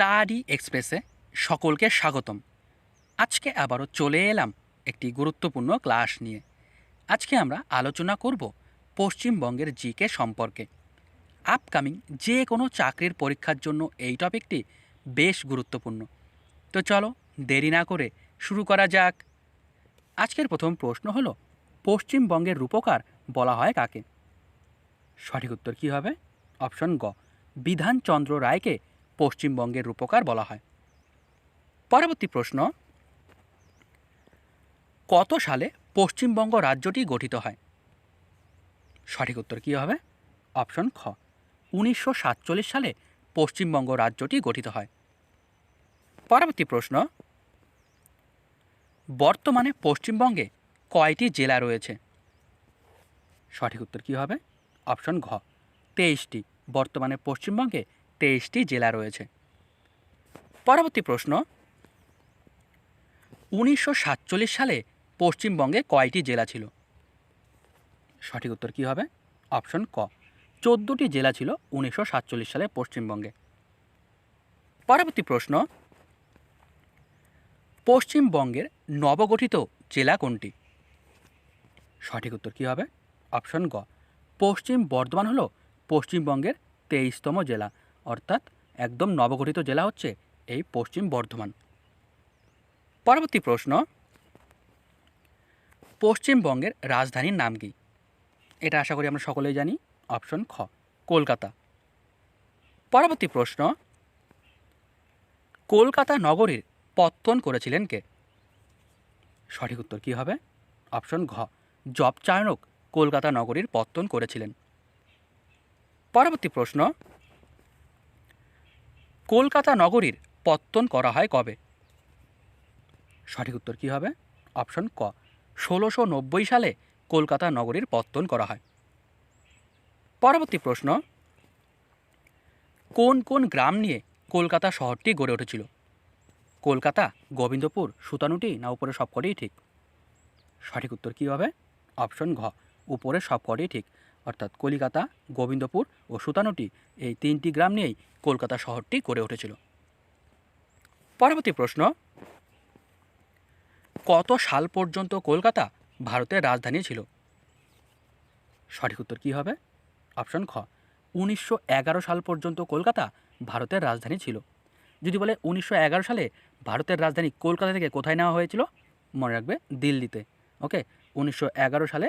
Study এক্সপ্রেসে সকলকে স্বাগতম। আজকে আবারও চলে এলাম একটি গুরুত্বপূর্ণ ক্লাস নিয়ে। আজকে আমরা আলোচনা করব পশ্চিমবঙ্গের জিকে সম্পর্কে। আপকামিং যে কোনো চাকরির পরীক্ষার জন্য এই টপিকটি বেশ গুরুত্বপূর্ণ। তো চলো দেরি না করে শুরু করা যাক। আজকের প্রথম প্রশ্ন হলো, পশ্চিমবঙ্গের রূপকার বলা হয় কাকে? সঠিক উত্তর কী হবে? অপশন গ, বিধানচন্দ্র রায়কে পশ্চিমবঙ্গের রূপকার বলা হয়। পরবর্তী প্রশ্ন, কত সালে পশ্চিমবঙ্গ রাজ্যটি গঠিত হয়? সঠিক উত্তর কী হবে? অপশন খ, উনিশশো সাতচল্লিশ সালে পশ্চিমবঙ্গ রাজ্যটি গঠিত হয়। পরবর্তী প্রশ্ন, বর্তমানে পশ্চিমবঙ্গে কয়টি জেলা রয়েছে? সঠিক উত্তর কী হবে? অপশন ঘ, তেইশটি। বর্তমানে পশ্চিমবঙ্গে তেইশটি জেলা রয়েছে। পরবর্তী প্রশ্ন, উনিশশো সাতচল্লিশ সালে পশ্চিমবঙ্গে কয়টি জেলা ছিল? সঠিক উত্তর কী হবে? অপশন ক। চোদ্দোটি জেলা ছিল উনিশশো সাতচল্লিশ সালে পশ্চিমবঙ্গে। পরবর্তী প্রশ্ন, পশ্চিমবঙ্গের নবগঠিত জেলা কোনটি? সঠিক উত্তর কী হবে? অপশন গ। পশ্চিম বর্ধমান হল পশ্চিমবঙ্গের তেইশতম জেলা। অর্থাৎ একদম নবগঠিত জেলা হচ্ছে এই পশ্চিম বর্ধমান। পরবর্তী প্রশ্ন, পশ্চিমবঙ্গের রাজধানীর নাম কি? এটা আশা করি আমরা সকলেই জানি। অপশন খ, কলকাতা। পরবর্তী প্রশ্ন, কলকাতা নগরীর পত্তন করেছিলেন কে? সঠিক উত্তর কী হবে? অপশন ঘ, জব চায়নক কলকাতা নগরীর পত্তন করেছিলেন। পরবর্তী প্রশ্ন কলকাতা নগরীর পত্তন করা হয় কবে? সঠিক উত্তর কী হবে? অপশন ক। ষোলোশো নব্বই সালে কলকাতা নগরীর পত্তন করা হয়। পরবর্তী প্রশ্ন। কোন কোন গ্রাম নিয়ে কলকাতা শহরটি গড়ে উঠেছিল? কলকাতা, গোবিন্দপুর, সুতানুটি না উপরে সবকটিই ঠিক? সঠিক উত্তর কী হবে? অপশন ঘ। উপরে সবকটিই ঠিক। অর্থাৎ কলিকাতা, গোবিন্দপুর ও সুতানুটি এই তিনটি গ্রাম নিয়েই কলকাতা শহরটি গড়ে উঠেছিল। পরবর্তী প্রশ্ন, কত সাল পর্যন্ত কলকাতা ভারতের রাজধানী ছিল? সঠিক উত্তর কী হবে? অপশন খ, উনিশশো এগারো সাল পর্যন্ত কলকাতা ভারতের রাজধানী ছিল। যদি বলে উনিশশো এগারো সালে ভারতের রাজধানী কলকাতা থেকে কোথায় নেওয়া হয়েছিল? মনে রাখবে দিল্লিতে। ওকে, উনিশশো এগারো সালে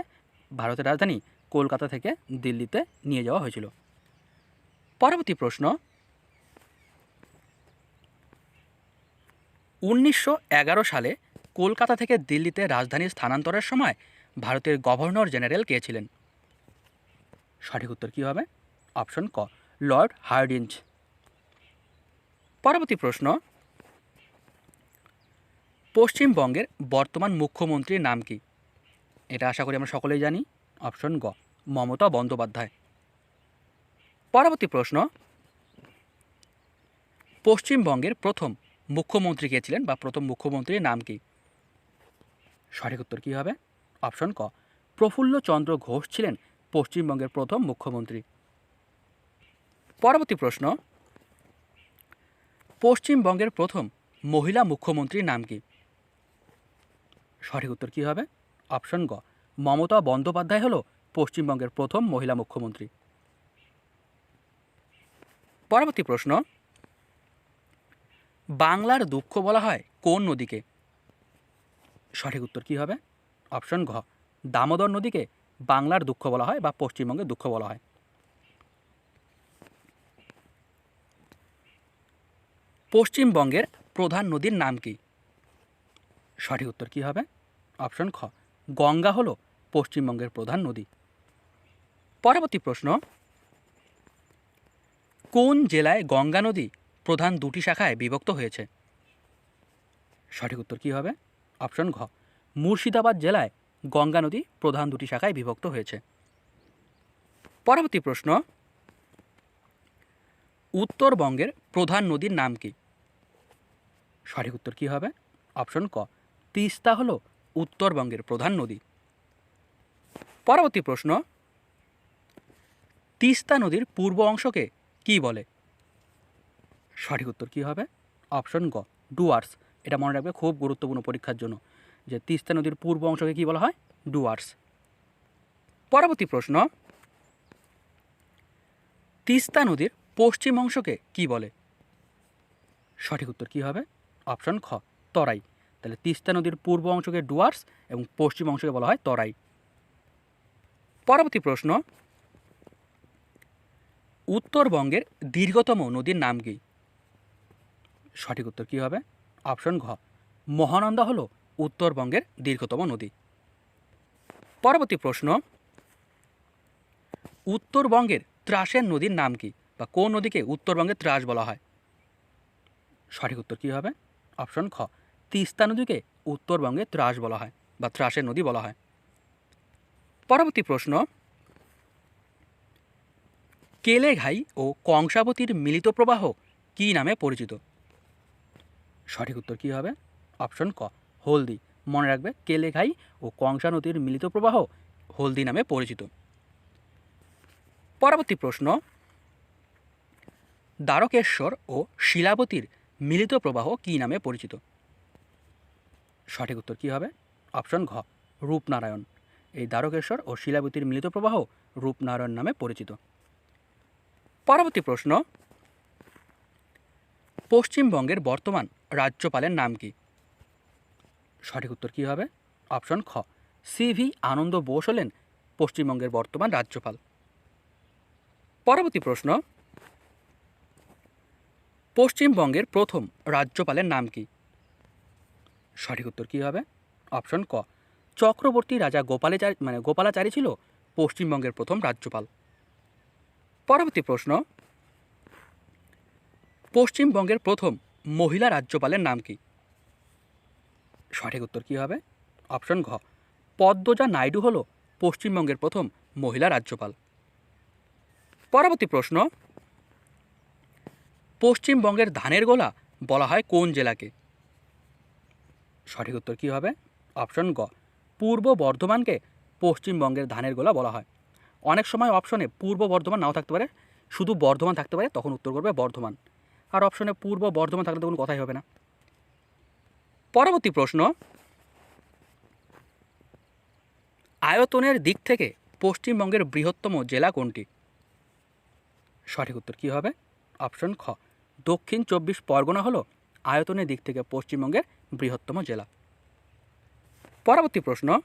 ভারতের রাজধানী কলকাতা থেকে দিল্লিতে নিয়ে যাওয়া হয়েছিল। পরবর্তী প্রশ্ন। উনিশশো এগারো সালে কলকাতা থেকে দিল্লিতে রাজধানী স্থানান্তরের সময় ভারতের গভর্নর জেনারেল কে ছিলেন? সঠিক উত্তর কী হবে? অপশন ক, লর্ড হার্ডিঞ্জ। পরবর্তী প্রশ্ন। পশ্চিমবঙ্গের বর্তমান মুখ্যমন্ত্রীর নাম কি? এটা আশা করি আমরা সকলেই জানি। অপশন গ, মমতা বন্দ্যোপাধ্যায়। পরবর্তী প্রশ্ন, পশ্চিমবঙ্গের প্রথম মুখ্যমন্ত্রী কে ছিলেন বা প্রথম মুখ্যমন্ত্রীর নাম কি? সঠিক উত্তর কী হবে? অপশন ক প্রফুল্ল চন্দ্র ঘোষ ছিলেন পশ্চিমবঙ্গের প্রথম মুখ্যমন্ত্রী। পরবর্তী প্রশ্ন, পশ্চিমবঙ্গের প্রথম মহিলা মুখ্যমন্ত্রীর নাম কি? সঠিক উত্তর কী হবে? অপশন গ মমতা বন্দ্যোপাধ্যায় হল পশ্চিমবঙ্গের প্রথম মহিলা মুখ্যমন্ত্রী। পরবর্তী প্রশ্ন। বাংলার দুঃখ বলা হয় কোন নদীকে? সঠিক উত্তর কী হবে? অপশন ঘ। দামোদর নদীকে বাংলার দুঃখ বলা হয় বা পশ্চিমবঙ্গের দুঃখ বলা হয়। পশ্চিমবঙ্গের প্রধান নদীর নাম কি? সঠিক উত্তর কী হবে? অপশন খ। গঙ্গা হলো পশ্চিমবঙ্গের প্রধান নদী। পরবর্তী প্রশ্ন, কোন জেলায় গঙ্গা নদী প্রধান দুটি শাখায় বিভক্ত হয়েছে? সঠিক উত্তর কী হবে? অপশন ঘ, মুর্শিদাবাদ জেলায় গঙ্গা নদী প্রধান দুটি শাখায় বিভক্ত হয়েছে। পরবর্তী প্রশ্ন, উত্তরবঙ্গের প্রধান নদীর নাম কি? সঠিক উত্তর কী হবে? অপশন ক, তিস্তা হল উত্তরবঙ্গের প্রধান নদী। পরবর্তী প্রশ্ন, তিস্তা নদীর পূর্ব অংশকে কী বলে? সঠিক উত্তর কী হবে? অপশন গ, ডুয়ার্স। এটা মনে রাখবে খুব গুরুত্বপূর্ণ পরীক্ষার জন্য যে তিস্তা নদীর পূর্ব অংশকে কী বলা হয়? ডুয়ার্স। পরবর্তী প্রশ্ন, তিস্তা নদীর পশ্চিম অংশকে কি বলে? সঠিক উত্তর কী হবে? অপশন খ, তরাই। তাহলে তিস্তা নদীর পূর্ব অংশকে ডুয়ার্স এবং পশ্চিম অংশকে বলা হয় তরাই। পরবর্তী প্রশ্ন, উত্তরবঙ্গের দীর্ঘতম নদীর নাম কি? সঠিক উত্তর কী হবে? অপশন ঘ, মহানন্দা হল উত্তরবঙ্গের দীর্ঘতম নদী। পরবর্তী প্রশ্ন, উত্তরবঙ্গের ত্রাসের নদীর নাম কি বা কোন নদীকে উত্তরবঙ্গের ত্রাস বলা হয়? সঠিক উত্তর কী হবে? অপশন খ তিস্তা নদীকে উত্তরবঙ্গে ত্রাস বলা হয় বা ত্রাসের নদী বলা হয়। পরবর্তী প্রশ্ন, কেলেঘাই ও কংসাবতীর মিলিত প্রবাহ কী নামে পরিচিত? সঠিক উত্তর কী হবে? অপশন ক, হলদি। মনে রাখবে, কেলেঘাই ও কংসা নদীর মিলিত প্রবাহ হলদি নামে পরিচিত। পরবর্তী প্রশ্ন, দ্বারকেশ্বর ও শিলাবতীর মিলিত প্রবাহ কী নামে পরিচিত? সঠিক উত্তর কী হবে? অপশন ঘ, রূপনারায়ণ। এই দ্বারকেশ্বর ও শিলাবতীর মিলিত প্রবাহ রূপনারায়ণ নামে পরিচিত। পরবর্তী প্রশ্ন, পশ্চিমবঙ্গের বর্তমান রাজ্যপালের নাম কি? সঠিক উত্তর কী হবে? অপশন খ সিভি আনন্দ বোস হলেন পশ্চিমবঙ্গের বর্তমান রাজ্যপাল। পরবর্তী প্রশ্ন, পশ্চিমবঙ্গের প্রথম রাজ্যপালের নাম কি? সঠিক উত্তর কী হবে? অপশন ক। চক্রবর্তী রাজা গোপালাচারী মানে গোপালাচারী ছিল পশ্চিমবঙ্গের প্রথম রাজ্যপাল। পরবর্তী প্রশ্ন। পশ্চিমবঙ্গের প্রথম মহিলা রাজ্যপালের নাম কি? সঠিক উত্তর কী হবে? অপশন ঘ। পদ্মজা নাইডু হল পশ্চিমবঙ্গের প্রথম মহিলা রাজ্যপাল। পরবর্তী প্রশ্ন। পশ্চিমবঙ্গের ধানের গোলা বলা হয় কোন জেলাকে? সঠিক উত্তর কী হবে? অপশন গ। পূর্ব বর্ধমানকে পশ্চিমবঙ্গের ধানের গোলা বলা হয়। অনেক সময় অপশনে পূর্ব বর্ধমান নাও থাকতে পারে, শুধু বর্ধমান থাকতে পারে, তখন উত্তর করবে বর্ধমান। আর অপশনে পূর্ব বর্ধমান থাকলে তো কোনো কথাই হবে না। পরবর্তী প্রশ্ন। আয়তনের দিক থেকে পশ্চিমবঙ্গের বৃহত্তম জেলা কোনটি? সঠিক উত্তর কী হবে? অপশন খ। দক্ষিণ চব্বিশ পরগনা হলো আয়তনের দিক থেকে পশ্চিমবঙ্গের বৃহত্তম জেলা। পরবর্তী প্রশ্ন,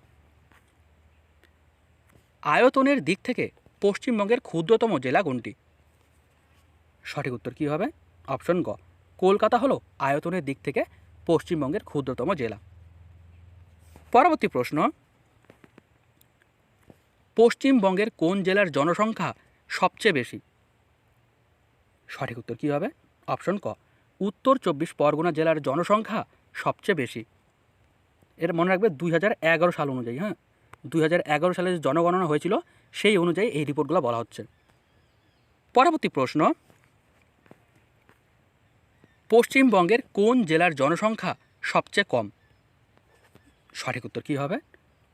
আয়তনের দিক থেকে পশ্চিমবঙ্গের ক্ষুদ্রতম জেলা কোনটি? সঠিক উত্তর কী হবে? অপশন গ, কলকাতা হলো আয়তনের দিক থেকে পশ্চিমবঙ্গের ক্ষুদ্রতম জেলা। পরবর্তী প্রশ্ন, পশ্চিমবঙ্গের কোন জেলার জনসংখ্যা সবচেয়ে বেশি? সঠিক উত্তর কী হবে? অপশন ক উত্তর চব্বিশ পরগনা জেলার জনসংখ্যা সবচেয়ে বেশি। এর মনে রাখবে দুই হাজার এগারো সাল অনুযায়ী হ্যাঁ? দুই হাজার এগারো সালে যে জনগণনা হয়েছিল, সেই অনুযায়ী এই রিপোর্টগুলো বলা হচ্ছে। পরবর্তী প্রশ্ন, পশ্চিমবঙ্গের কোন জেলার জনসংখ্যা সবচেয়ে কম? সঠিক উত্তর কী হবে?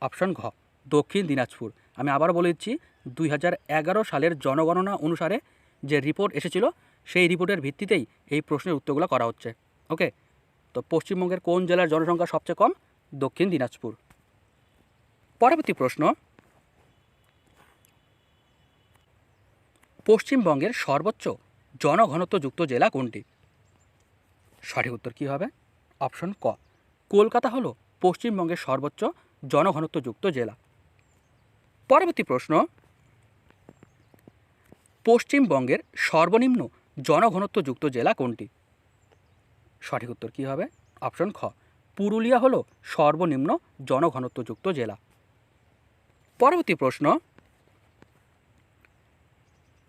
অপশন ঘ, দক্ষিণ দিনাজপুর। আমি আবার বলে দিচ্ছি, দুই হাজার এগারো সালের জনগণনা অনুসারে যে রিপোর্ট এসেছিল সেই রিপোর্টের ভিত্তিতেই এই প্রশ্নের উত্তরগুলো করা হচ্ছে। ওকে? তো পশ্চিমবঙ্গের কোন জেলার জনসংখ্যা সবচেয়ে কম? দক্ষিণ দিনাজপুর। পরবর্তী প্রশ্ন। পশ্চিমবঙ্গের সর্বোচ্চ জনঘনত্বযুক্ত জেলা কোনটি? সঠিক উত্তর কী হবে? অপশন ক। কলকাতা হলো পশ্চিমবঙ্গের সর্বোচ্চ জনঘনত্বযুক্ত জেলা। পরবর্তী প্রশ্ন। পশ্চিমবঙ্গের সর্বনিম্ন জনঘনত্বযুক্ত জেলা কোনটি? সঠিক উত্তর কী হবে? অপশন খ। পুরুলিয়া হলো সর্বনিম্ন জনঘনত্বযুক্ত জেলা। পরবর্তী প্রশ্ন।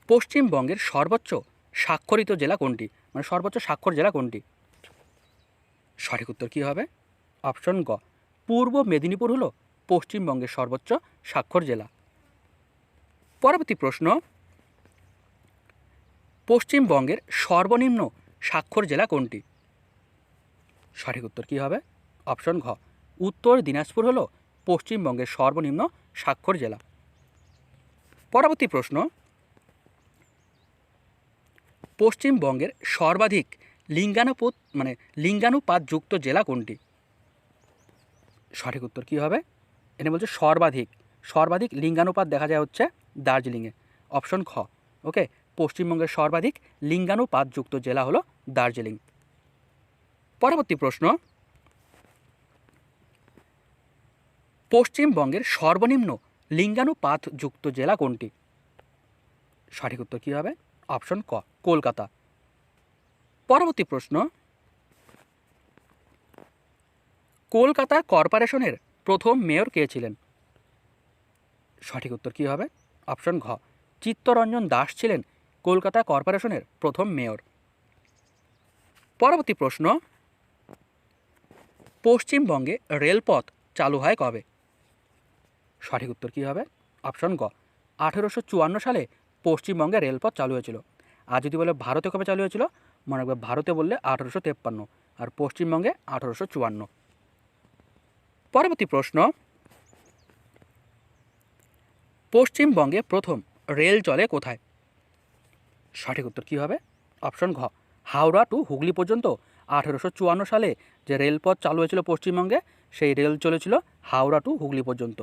পশ্চিমবঙ্গের সর্বোচ্চ স্বাক্ষরিত জেলা কোনটি? মানে সর্বোচ্চ স্বাক্ষর জেলা কোনটি? সঠিক উত্তর কী হবে? অপশন গ। পূর্ব মেদিনীপুর হলো পশ্চিমবঙ্গের সর্বোচ্চ স্বাক্ষর জেলা। পরবর্তী প্রশ্ন। পশ্চিমবঙ্গের সর্বনিম্ন স্বাক্ষর জেলা কোনটি? সঠিক উত্তর কী হবে? অপশন ঘ, উত্তর দিনাজপুর হলো পশ্চিমবঙ্গের সর্বনিম্ন স্বাক্ষর জেলা। পরবর্তী প্রশ্ন, পশ্চিমবঙ্গের সর্বাধিক লিঙ্গানুপাত মানে লিঙ্গানুপাতযুক্ত জেলা কোনটি? সঠিক উত্তর কী হবে? এটা বলছে সর্বাধিক সর্বাধিক লিঙ্গানুপাত দেখা যায় হচ্ছে দার্জিলিংয়ে। অপশন খ, ওকে পশ্চিমবঙ্গের সর্বাধিক লিঙ্গানুপাতযুক্ত জেলা হলো দার্জিলিং। পরবর্তী প্রশ্ন। পশ্চিমবঙ্গের সর্বনিম্ন লিঙ্গানুপাতযুক্ত জেলা কোনটি? সঠিক উত্তর কী হবে? অপশন ক, কলকাতা। পরবর্তী প্রশ্ন। কলকাতা কর্পোরেশনের প্রথম মেয়র কে ছিলেন? সঠিক উত্তর কী হবে? অপশন ঘ, চিত্তরঞ্জন দাস ছিলেন কলকাতা কর্পোরেশনের প্রথম মেয়র। পরবর্তী প্রশ্ন, পশ্চিমবঙ্গে রেলপথ চালু হয় কবে? সঠিক উত্তর কী হবে? অপশন গ, আঠেরোশো চুয়ান্ন সালে পশ্চিমবঙ্গে রেলপথ চালু হয়েছিল। আর যদি বলে ভারতে কবে চালু হয়েছিল? মনে রাখবে ভারতে বললে আঠেরোশো তেপ্পান্ন আর পশ্চিমবঙ্গে আঠেরোশো চুয়ান্ন। পরবর্তী প্রশ্ন, পশ্চিমবঙ্গে প্রথম রেল চলে কোথায়? সঠিক উত্তর কী হবে? অপশন ঘ, হাওড়া টু হুগলি পর্যন্ত। আঠেরোশো চুয়ান্ন সালে যে রেলপথ চালু হয়েছিল পশ্চিমবঙ্গে, সেই রেল চলেছিল হাওড়া টু হুগলি পর্যন্ত।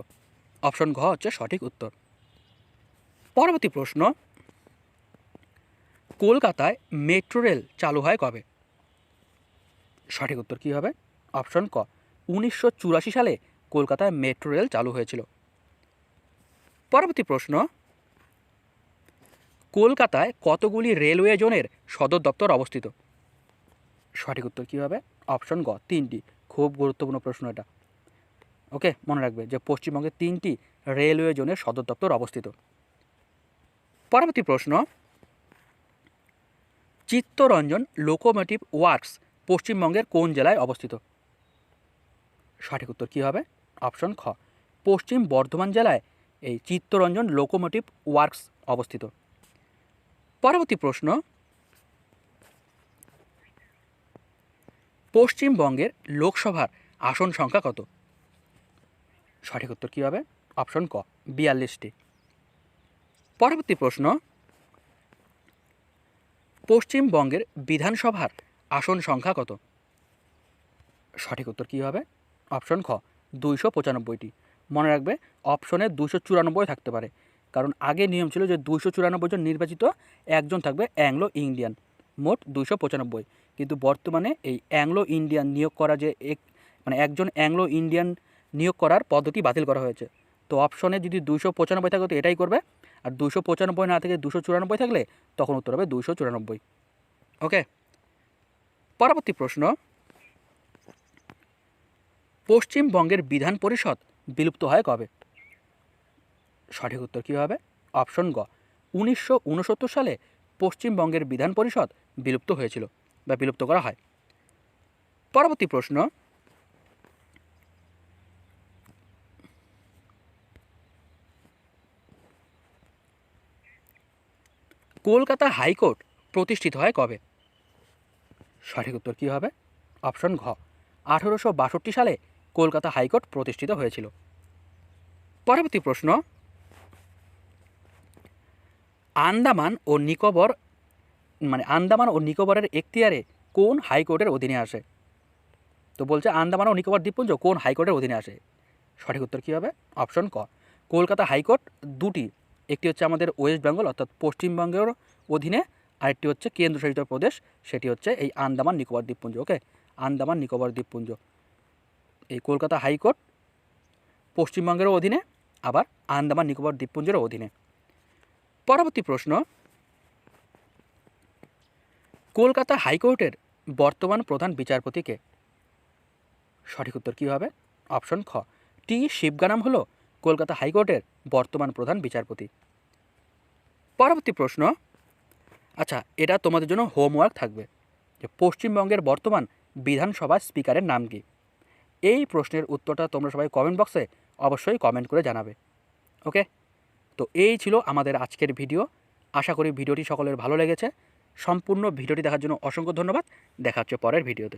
অপশন ঘ হচ্ছে সঠিক উত্তর। পরবর্তী প্রশ্ন, কলকাতায় মেট্রো রেল চালু হয় কবে? সঠিক উত্তর কী হবে? অপশন ক, উনিশশো চুরাশি সালে কলকাতায় মেট্রো রেল চালু হয়েছিল। পরবর্তী প্রশ্ন কলকাতায় কতগুলি রেলওয়ে জোনের সদর দপ্তর অবস্থিত? সঠিক উত্তর কী হবে অপশন গ, তিনটি। খুব গুরুত্বপূর্ণ প্রশ্ন এটা। ওকে, মনে রাখবে যে পশ্চিমবঙ্গে তিনটি রেলওয়ে জোনের সদর দপ্তর অবস্থিত। পরবর্তী প্রশ্ন, চিত্তরঞ্জন লোকোমোটিভ ওয়ার্কস পশ্চিমবঙ্গের কোন জেলায় অবস্থিত? সঠিক উত্তর কী হবে? অপশন খ, পশ্চিম বর্ধমান জেলায় এই চিত্তরঞ্জন লোকোমোটিভ ওয়ার্কস অবস্থিত। পরবর্তী প্রশ্ন, পশ্চিমবঙ্গের লোকসভার আসন সংখ্যা কত? সঠিক উত্তর কী হবে? অপশন ক, বিয়াল্লিশটি। পরবর্তী প্রশ্ন, পশ্চিমবঙ্গের বিধানসভার আসন সংখ্যা কত? সঠিক উত্তর কী হবে? অপশন খ, দুইশো পঁচানব্বইটি। মনে রাখবে, অপশনে দুশো চুরানব্বই থাকতে পারে। কারণ আগে নিয়ম ছিল যে দুইশো চুরানব্বই জন নির্বাচিত, একজন থাকবে অ্যাংলো ইন্ডিয়ান, মোট দুইশো পঁচানব্বই। কিন্তু বর্তমানে এই অ্যাংলো ইন্ডিয়ান নিয়োগ করা যে এক মানে একজন অ্যাংলো ইন্ডিয়ান নিয়োগ করার পদ্ধতি বাতিল করা হয়েছে। তো অপশনে যদি দুশো পঁচানব্বই থাকে তো এটাই করবে, আর দুশো পঁচানব্বই না থেকে দুশো চুরানব্বই থাকলে তখন উত্তর হবে দুশো চুরানব্বই। ওকে, পরবর্তী প্রশ্ন। পশ্চিমবঙ্গের বিধান পরিষদ বিলুপ্ত হয় কবে? সঠিক উত্তর কী হবে? অপশন গ। উনিশশো উনসত্তর সালে পশ্চিমবঙ্গের বিধান পরিষদ বিলুপ্ত হয়েছিল বা বিলুপ্ত করা হয়। পরবর্তী প্রশ্ন। কলকাতা হাইকোর্ট প্রতিষ্ঠিত হয় কবে? সঠিক উত্তর কী হবে? অপশন ঘ। আঠেরোশো বাষট্টি সালে কলকাতা হাইকোর্ট প্রতিষ্ঠিত হয়েছিল। পরবর্তী প্রশ্ন। আন্দামান ও নিকোবর মানে আন্দামান ও নিকোবরের এখতিয়ারে কোন হাইকোর্টের অধীনে আসে? তো বলছে আন্দামান ও নিকোবর দ্বীপপুঞ্জ কোন হাইকোর্টের অধীনে আসে? সঠিক উত্তর কী হবে? অপশন ক। কলকাতা হাইকোর্ট দুটি, একটি হচ্ছে আমাদের ওয়েস্ট বেঙ্গল, অর্থাৎ পশ্চিমবঙ্গের অধীনে, আরেকটি হচ্ছে কেন্দ্রশাসিত প্রদেশ, সেটি হচ্ছে এই আন্দামান নিকোবর দ্বীপপুঞ্জ, ওকে? আন্দামান নিকোবর দ্বীপপুঞ্জ। এই কলকাতা হাইকোর্ট পশ্চিমবঙ্গেরও অধীনে, আবার আন্দামান নিকোবর দ্বীপপুঞ্জেরও অধীনে। পরবর্তী প্রশ্ন। কলকাতা হাইকোর্টের বর্তমান প্রধান বিচারপতিকে সঠিক উত্তর কী হবে? অপশন খ। টি. শিবগানাম হল কলকাতা হাইকোর্টের বর্তমান প্রধান বিচারপতি। পরবর্তী প্রশ্ন। আচ্ছা এটা তোমাদের জন্য হোমওয়ার্ক থাকবে যে পশ্চিমবঙ্গের বর্তমান বিধানসভা স্পিকারের নাম কি? এই প্রশ্নের উত্তরটা তোমরা সবাই কমেন্ট বক্সে অবশ্যই কমেন্ট করে জানাবে। ওকে? তো এই ছিল আমাদের আজকের ভিডিও। আশা করি ভিডিওটি সকলের ভালো লেগেছে। সম্পূর্ণ ভিডিওটি দেখার জন্য অসংখ্য ধন্যবাদ। দেখা হচ্ছে পরের ভিডিওতে।